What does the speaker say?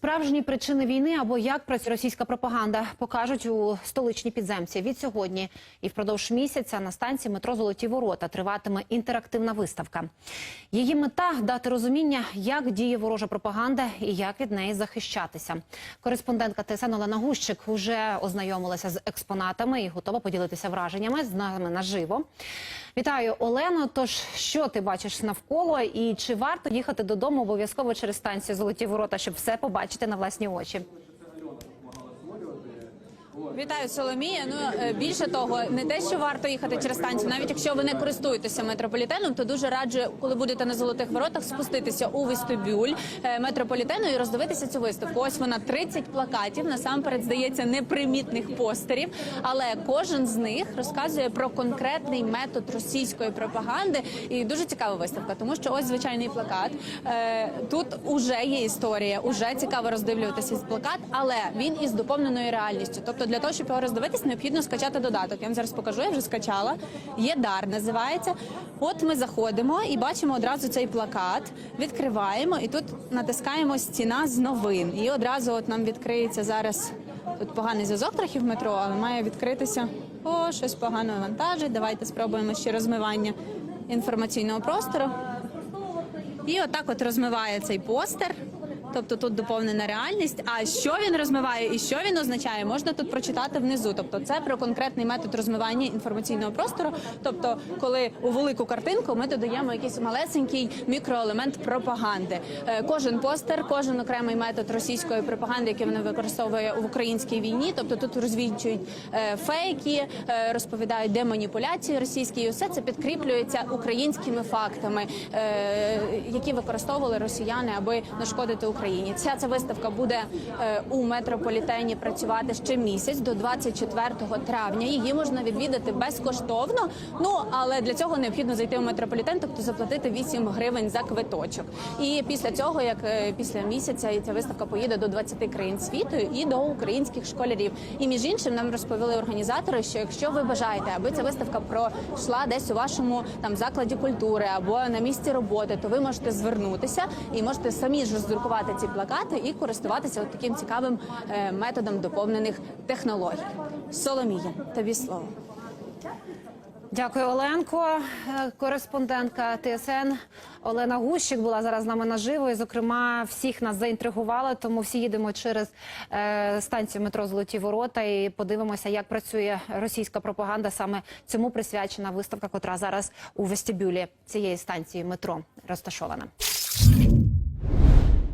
Справжні причини війни або як працює російська пропаганда покажуть у столичній підземці. Від сьогодні і впродовж місяця на станції метро Золоті Ворота триватиме інтерактивна виставка. Її мета дати розуміння, як діє ворожа пропаганда і як від неї захищатися. Кореспондентка ТСН Олена Гущик вже ознайомилася з експонатами і готова поділитися враженнями з нами наживо. Вітаю, Олено. Тож що ти бачиш навколо, і чи варто їхати додому обов'язково через станцію Золоті Ворота, щоб все побачити на власні очі? Вітаю, Соломія. Ну е, більше того, не те, що варто їхати через станцію, навіть якщо ви не користуєтеся метрополітеном, то дуже раджу, коли будете на золотих воротах, спуститися у вестибюль е, метрополітену і роздивитися цю виставку. Ось вона 30 плакатів. Насамперед здається непримітних постерів, але кожен з них розказує про конкретний метод російської пропаганди. І дуже цікава виставка, тому що ось звичайний плакат. Е, Тут уже є історія, уже цікаво роздивлюватися плакат, але він із доповненою реальністю. Тобто для того, щоб його роздивитись, необхідно скачати додаток. Я вам зараз покажу, я вже скачала. Є дар, називається. От ми заходимо і бачимо одразу цей плакат, відкриваємо і тут натискаємо стіна з новин. І одразу от нам відкриється зараз. Тут поганий зв'язок трохи в метро, але має відкритися. О, щось погано вантажить. Давайте спробуємо ще розмивання інформаційного простору. І отак от розмиває цей постер. Тобто тут доповнена реальність. А що він розмиває і що він означає, можна тут прочитати внизу. Тобто, це про конкретний метод розмивання інформаційного простору. Тобто, коли у велику картинку ми додаємо якийсь малесенький мікроелемент пропаганди. Е, Кожен постер, кожен окремий метод російської пропаганди, який вона використовує в українській війні. Тобто тут розвінчують е, фейки, е, розповідають, де маніпуляції російські, і все це підкріплюється українськими фактами, які використовували росіяни, аби нашкодити Україні. Ця ця виставка буде е, у метрополітені працювати ще місяць до 24 травня. Її можна відвідати безкоштовно. Ну але для цього необхідно зайти у метрополітен, тобто заплатити 8 гривень за квиточок. І після цього, як е, після місяця, і ця виставка поїде до 20 країн світу і до українських школярів. І між іншим нам розповіли організатори, що якщо ви бажаєте, аби ця виставка пройшла десь у вашому там закладі культури або на місці роботи, то ви можете звернутися і можете самі ж роздрукувати ці плакати і користуватися от таким цікавим е, методом доповнених технологій. Соломія, тобі слово. Дякую, Оленко. Е, Кореспондентка ТСН Олена Гущик була зараз з нами наживо. І, зокрема, всіх нас заінтригувала, тому всі їдемо через е, станцію метро Золоті Ворота і подивимося, як працює російська пропаганда. Саме цьому присвячена виставка, котра зараз у вестибюлі цієї станції метро розташована.